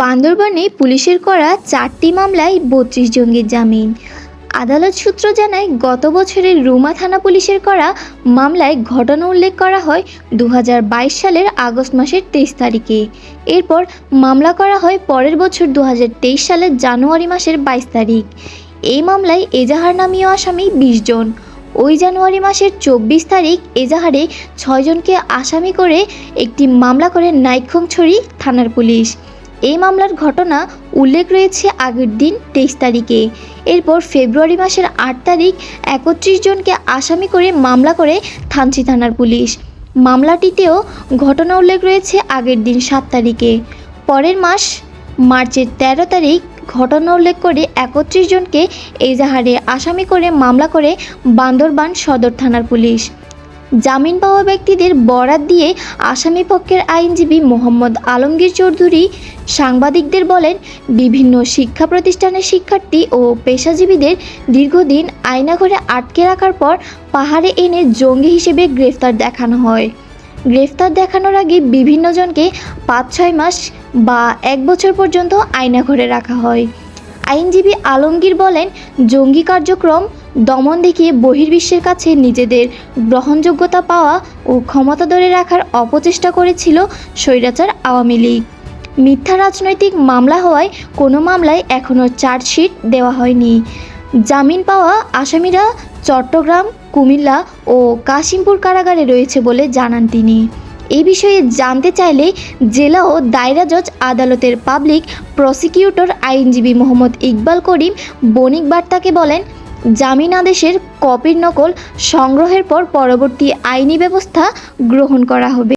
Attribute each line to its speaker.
Speaker 1: বান্দরবনে পুলিশের করা চারটি মামলায় বত্রিশ জঙ্গির জামিন আদালত সূত্র জানায় গত বছরের রুমা থানা পুলিশের করা মামলায় ঘটনা উল্লেখ করা হয় দু সালের আগস্ট মাসের তেইশ তারিখে এরপর মামলা করা হয় পরের বছর দু সালের জানুয়ারি মাসের বাইশ তারিখ এই মামলায় এজাহার নামীয় আসামি বিশ জন ওই জানুয়ারি মাসের চব্বিশ তারিখ এজাহারে ছয়জনকে আসামি করে একটি মামলা করে নাইক্ষংছড়ি থানার পুলিশ এই মামলার ঘটনা উল্লেখ রয়েছে আগের দিন তেইশ তারিখে এরপর ফেব্রুয়ারি মাসের আট তারিখ একত্রিশ জনকে আসামি করে মামলা করে থানচি থানার পুলিশ মামলাটিতেও ঘটনা উল্লেখ রয়েছে আগের দিন সাত তারিখে পরের মাস মার্চের ১৩ তারিখ ঘটনা উল্লেখ করে একত্রিশ জনকে এজাহারে আসামি করে মামলা করে বান্দরবান সদর থানার পুলিশ জামিন পাওয়া ব্যক্তিদের বরাত দিয়ে আসামি পক্ষের আইনজীবী মোহাম্মদ আলমগীর চৌধুরী সাংবাদিকদের বলেন বিভিন্ন শিক্ষা প্রতিষ্ঠানের শিক্ষার্থী ও পেশাজীবীদের দীর্ঘদিন আয়নাঘরে আটকে রাখার পর পাহাড়ে এনে জঙ্গি হিসেবে গ্রেফতার দেখানো হয় গ্রেফতার দেখানোর আগে বিভিন্ন জনকে পাঁচ ছয় মাস বা এক বছর পর্যন্ত আয়নাঘরে রাখা হয় আইনজীবী আলমগীর বলেন জঙ্গি কার্যক্রম দমন দেখিয়ে বহির্বিশ্বের কাছে নিজেদের গ্রহণযোগ্যতা পাওয়া ও ক্ষমতা ধরে রাখার অপচেষ্টা করেছিল স্বৈরাচার আওয়ামী লীগ মিথ্যা রাজনৈতিক মামলা হওয়ায় কোনো মামলায় এখনও চার্জশিট দেওয়া হয়নি জামিন পাওয়া আসামিরা চট্টগ্রাম কুমিল্লা ও কাশিমপুর কারাগারে রয়েছে বলে জানান তিনি এই বিষয়ে জানতে চাইলে জেলা ও দায়রা জজ আদালতের পাবলিক প্রসিকিউটর আইনজীবী মোহাম্মদ ইকবাল করিম বণিক বার্তাকে বলেন জামিন আদেশের কপির নকল সংগ্রহের পর পরবর্তী আইনি ব্যবস্থা গ্রহণ করা হবে